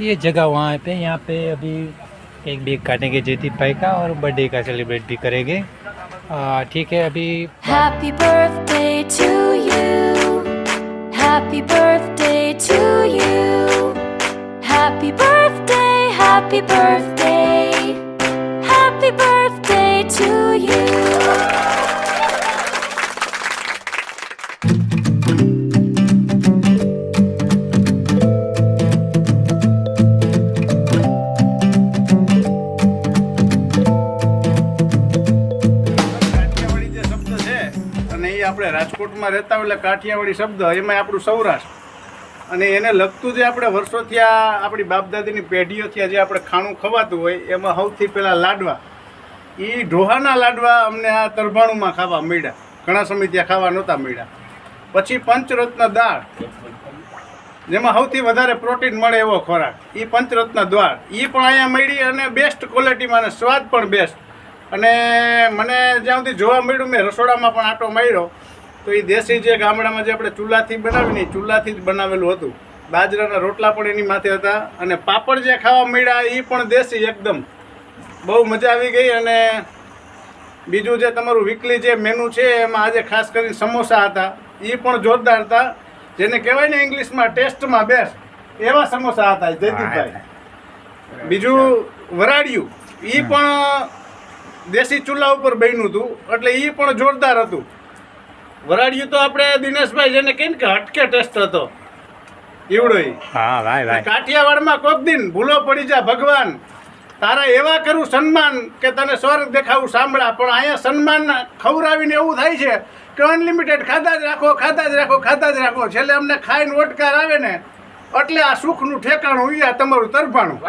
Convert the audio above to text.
ये जगह वहाँ पे, यहाँ पे अभी एक भी काटेंगे जीति भाई का और बर्थडे का सेलिब्रेट भी करेंगे। ठीक है, अभी happy birthday to you happy birthday to you happy birthday happy birthday અને એ આપણે રાજકોટમાં રહેતા એટલે કાઠિયાવાડી શબ્દ એમાં આપણું સૌરાષ્ટ્ર. અને એને લગતું જે આપણે વર્ષોથી આ આપણી બાપદાદીની પેઢીઓથી જે આપણે ખાણું ખવાતું હોય, એમાં સૌથી પહેલાં લાડવા. એ ઢોહાના લાડવા અમને આ તરભાણુમાં ખાવા મળ્યા. ઘણા સમય ત્યાં ખાવા નહોતા મળ્યા. પછી પંચરત્ન દાળ. જેમાં સૌથી વધારે પ્રોટીન મળે એવો ખોરાક. એ પંચરત્ન દ્વાર એ પણ અહીંયા મળી અને બેસ્ટ ક્વોલિટીમાં અને સ્વાદ પણ બેસ્ટ અને મને જ્યાં સુધી જોવા મળ્યું મેં રસોડામાં પણ આટો માર્યો. તો એ દેશી જે ગામડામાં જે આપણે ચૂલાથી બનાવીને ચૂલાથી જ બનાવેલું હતું. બાજરાના રોટલા પણ એની માથે હતા અને પાપડ જે ખાવા મળ્યા એ પણ દેશી એકદમ. બહુ મજા આવી ગઈ અને બીજું જે તમારું વીકલી જે મેનુ છે એમાં આજે ખાસ કરીને સમોસા હતા. એ પણ જોરદાર હતા. જેને કહેવાય ને ઇંગ્લિશમાં ટેસ્ટમાં બેસ્ટ એવા સમોસા હતા જયદીપભાઈ. બીજું વરાડિયું એ પણ દેશી ચૂલા ઉપર બન્યું હતું એટલે એ પણ જોરદાર હતું. વરાડિયું તો આપણે દિનેશભાઈ જેને કહીને કે હટકે ટેસ્ટ હતો. એવડો હા ભાઈ કાઠિયાવાડમાં કોક દિન ભૂલો પડી જા ભગવાન. તારા એવા કરું સન્માન કે તને સ્વર્ગ દેખાવું સાંભળા પણ અહીંયા સન્માન ખવડાવીને એવું થાય છે કે અનલિમિટેડ ખાતા જ રાખો ખાતા જ રાખો ખાતા જ રાખો. છેલ્લે અમને ખાઈને ઓટકાર આવે ને એટલે આ સુખનું ઠેકાણું આ તમારું તરફાણું.